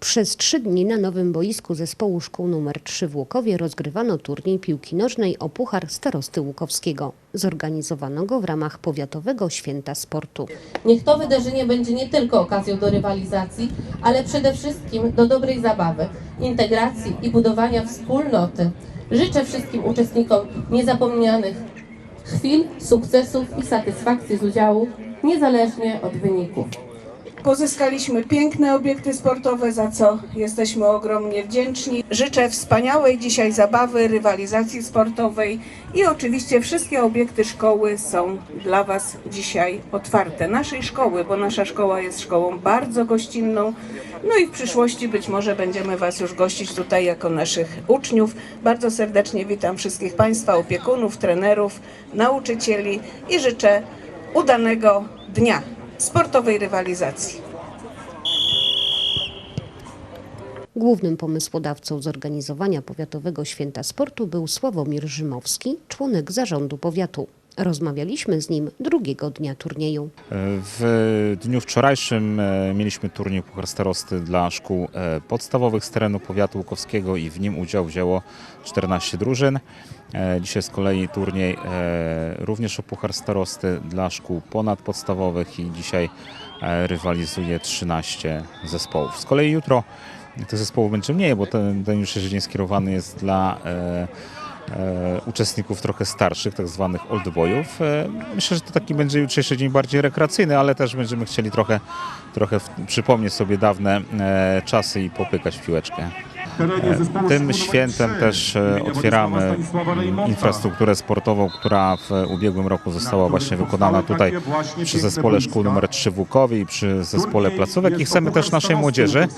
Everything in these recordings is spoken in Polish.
Przez trzy dni na nowym boisku zespołu szkół nr 3 w Łukowie rozgrywano turniej piłki nożnej o Puchar Starosty Łukowskiego. Zorganizowano go w ramach Powiatowego Święta Sportu. Niech to wydarzenie będzie nie tylko okazją do rywalizacji, ale przede wszystkim do dobrej zabawy, integracji i budowania wspólnoty. Życzę wszystkim uczestnikom niezapomnianych chwil, sukcesów i satysfakcji z udziału, niezależnie od wyników. Pozyskaliśmy piękne obiekty sportowe, za co jesteśmy ogromnie wdzięczni. Życzę wspaniałej dzisiaj zabawy, rywalizacji sportowej i oczywiście wszystkie obiekty szkoły są dla Was dzisiaj otwarte. Naszej szkoły, bo nasza szkoła jest szkołą bardzo gościnną. No i w przyszłości być może będziemy Was już gościć tutaj jako naszych uczniów. Bardzo serdecznie witam wszystkich Państwa, opiekunów, trenerów, nauczycieli i życzę udanego dnia sportowej rywalizacji. Głównym pomysłodawcą zorganizowania Powiatowego Święta Sportu był Sławomir Rzymowski, członek zarządu powiatu. Rozmawialiśmy z nim drugiego dnia turnieju. W dniu wczorajszym e, mieliśmy turniej Puchar Starosty dla szkół e, podstawowych z terenu powiatu łukowskiego i w nim udział wzięło 14 drużyn. E, Dzisiaj z kolei turniej również o Puchar Starosty dla szkół ponadpodstawowych i dzisiaj rywalizuje 13 zespołów. Z kolei jutro tych zespołów będzie mniej, bo ten, ten jutrzejszy dzień skierowany jest dla uczestników trochę starszych, tak zwanych oldboyów. E, myślę, że to taki będzie jutrzejszy dzień bardziej rekreacyjny, ale też będziemy chcieli trochę, trochę przypomnieć sobie dawne e, czasy i popykać w piłeczkę. Tym świętem też e, otwieramy infrastrukturę sportową, która w ubiegłym roku została właśnie wykonana tutaj przy zespole szkół nr 3 w Łukowie i przy zespole placówek. I chcemy też naszej młodzieży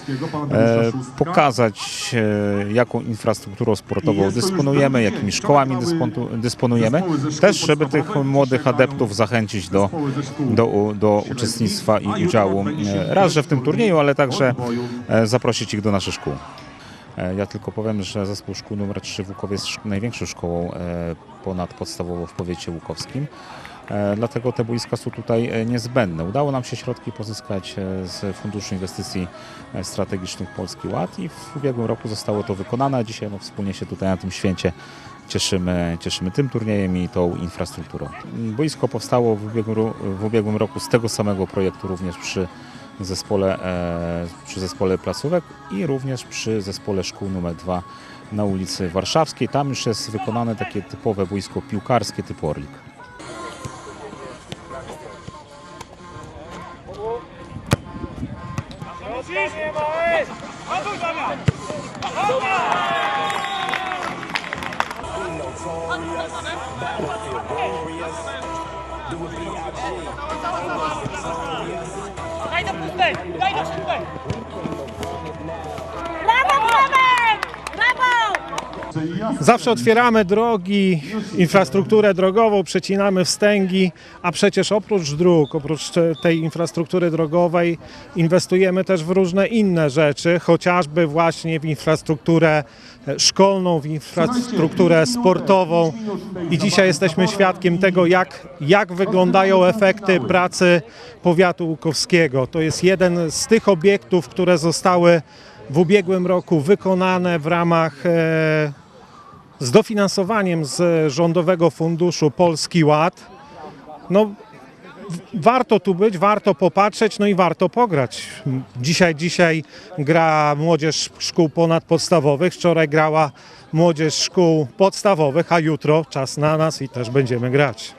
e, pokazać e, jaką infrastrukturą sportową dysponujemy, jakimi szkołami dysponujemy, też żeby tych młodych adeptów zachęcić do, do, do uczestnictwa i udziału raz, że w tym turnieju, ale także zaprosić ich do naszych szkół. E, Ja tylko powiem, że zespół szkół nr 3 w Łukowie jest największą szkołą e, ponadpodstawową w powiecie łukowskim. E, Dlatego te boiska są tutaj niezbędne. Udało nam się środki pozyskać z Funduszu Inwestycji Strategicznych Polski Ład i w ubiegłym roku zostało to wykonane. Dzisiaj no, wspólnie się tutaj na tym święcie cieszymy, cieszymy tym turniejem i tą infrastrukturą. Boisko powstało w ubiegłym, w ubiegłym roku z tego samego projektu również przy zespole, e, przy zespole placówek i również przy zespole szkół nr 2 na ulicy Warszawskiej. Tam już jest wykonane takie typowe boisko piłkarskie typu Orlik. Daj do pustej! Daj do pustej! Zawsze otwieramy drogi, infrastrukturę drogową, przecinamy wstęgi, a przecież oprócz dróg, oprócz te- tej infrastruktury drogowej inwestujemy też w różne inne rzeczy, chociażby właśnie w infrastrukturę szkolną, w infrastrukturę sportową. I dzisiaj jesteśmy świadkiem tego, jak, jak wyglądają efekty pracy powiatu łukowskiego. To jest jeden z tych obiektów, które zostały w ubiegłym roku wykonane w ramach e, z dofinansowaniem z Rządowego Funduszu Polski Ład. No, warto tu być, warto popatrzeć, no i warto pograć. Dzisiaj, dzisiaj gra młodzież szkół ponadpodstawowych, wczoraj grała młodzież szkół podstawowych, a jutro czas na nas i też będziemy grać.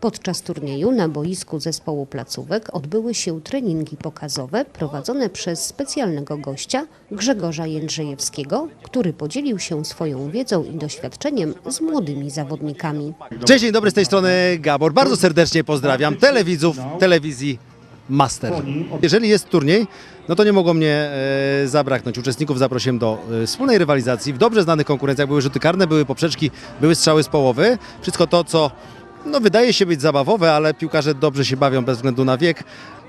Podczas turnieju na boisku zespołu placówek odbyły się treningi pokazowe prowadzone przez specjalnego gościa Grzegorza Jędrzejewskiego, który podzielił się swoją wiedzą i doświadczeniem z młodymi zawodnikami. Cześć, dzień dobry, z tej strony Gabor. Bardzo serdecznie pozdrawiam telewidzów telewizji Master. Jeżeli jest turniej, no to nie mogło mnie e, zabraknąć. Uczestników zaprosiłem do e, wspólnej rywalizacji. W dobrze znanych konkurencjach były rzuty karne, były poprzeczki, były strzały z połowy. Wszystko to, co no, wydaje się być zabawowe, ale piłkarze dobrze się bawią bez względu na wiek.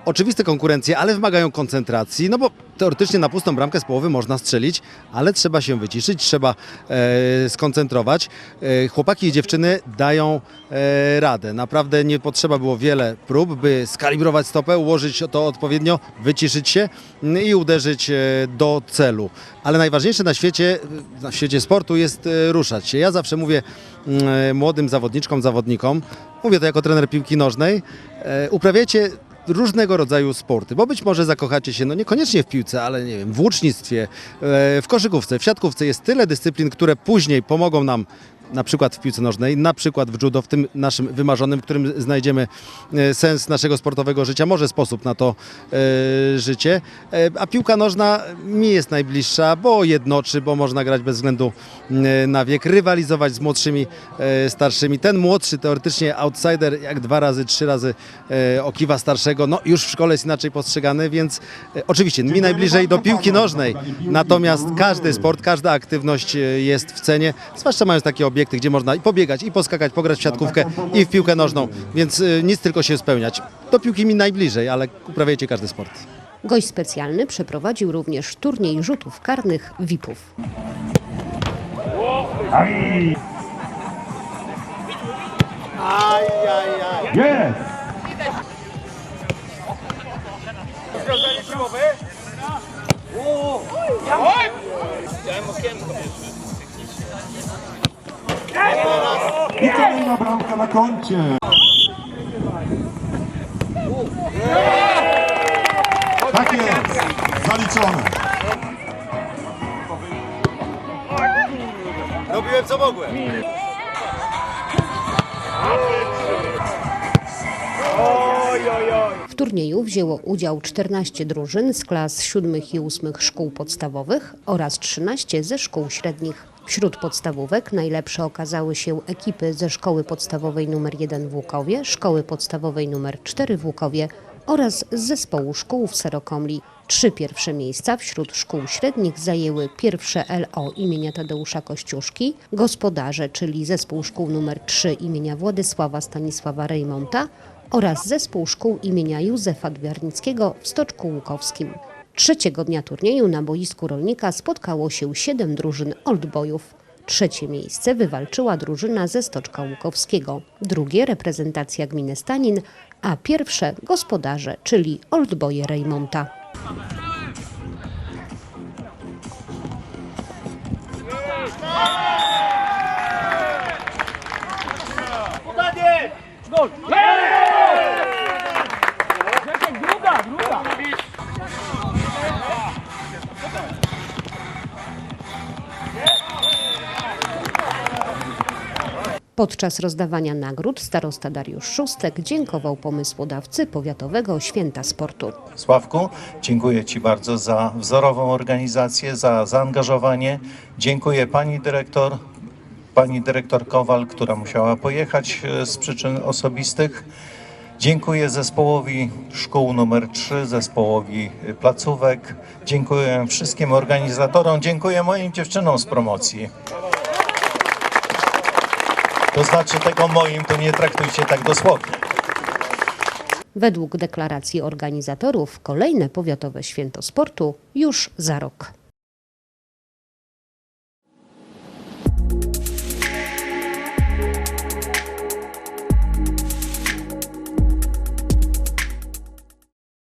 Oczywiste konkurencje, ale wymagają koncentracji, no bo teoretycznie na pustą bramkę z połowy można strzelić, ale trzeba się wyciszyć, trzeba e, skoncentrować. E, chłopaki i dziewczyny dają e, radę. Naprawdę nie potrzeba było wiele prób, by skalibrować stopę, ułożyć to odpowiednio, wyciszyć się mm, i uderzyć e, do celu. Ale najważniejsze na świecie, na świecie sportu jest e, ruszać się. Ja zawsze mówię mm, młodym zawodniczkom, zawodnikom, mówię to jako trener piłki nożnej, e, uprawiajcie różnego rodzaju sporty, bo być może zakochacie się, no niekoniecznie w piłce, ale nie wiem, w łucznictwie, e, w koszykówce, w siatkówce jest tyle dyscyplin, które później pomogą nam na przykład w piłce nożnej, na przykład w judo, w tym naszym wymarzonym, w którym znajdziemy e, sens naszego sportowego życia, może sposób na to e, życie. E, a piłka nożna mi jest najbliższa, bo jednoczy, bo można grać bez względu e, na wiek, rywalizować z młodszymi, e, starszymi. Ten młodszy, teoretycznie outsider, jak dwa razy, trzy razy e, okiwa starszego, no już w szkole jest inaczej postrzegany, więc oczywiście mi najbliżej do piłki nożnej, natomiast każdy sport, każda aktywność jest w cenie, zwłaszcza mając takie obiekty, gdzie można i pobiegać, i poskakać, pograć w siatkówkę, i w piłkę nożną, więc e, nic tylko się spełniać. Do piłki mi najbliżej, ale uprawiajcie każdy sport. Gość specjalny przeprowadził również turniej rzutów karnych VIP-ów. I na koncie. Tak jest, zaliczone. Robiłem co mogłem. W turnieju wzięło udział 14 drużyn z klas 7 i 8 szkół podstawowych oraz 13 ze szkół średnich. Wśród podstawówek najlepsze okazały się ekipy ze szkoły podstawowej nr 1 w Łukowie, szkoły podstawowej nr 4 w Łukowie oraz z zespołu szkół w Serokomli. Trzy pierwsze miejsca wśród szkół średnich zajęły pierwsze LO imienia Tadeusza Kościuszki, gospodarze, czyli zespół szkół nr 3 imienia Władysława Stanisława Rejmonta oraz zespół szkół imienia Józefa Dwiarnickiego w Stoczku Łukowskim. Trzeciego dnia turnieju na boisku rolnika spotkało się siedem drużyn oldboyów. Trzecie miejsce wywalczyła drużyna ze Stoczka Łukowskiego, drugie reprezentacja gminy Stanin, a pierwsze gospodarze, czyli oldboye Rejmonta. Gol! Podczas rozdawania nagród starosta Dariusz Szóstek dziękował pomysłodawcy Powiatowego Święta Sportu. Sławku, dziękuję Ci bardzo za wzorową organizację, za zaangażowanie. Dziękuję Pani Dyrektor, Pani Dyrektor Kowal, która musiała pojechać e, z przyczyn osobistych. Dziękuję zespołowi szkół numer 3, zespołowi e, placówek. Dziękuję wszystkim organizatorom. Dziękuję moim dziewczynom z promocji. To znaczy tego moim, to nie traktujcie tak dosłownie. Według deklaracji organizatorów kolejne Powiatowe Święto Sportu już za rok.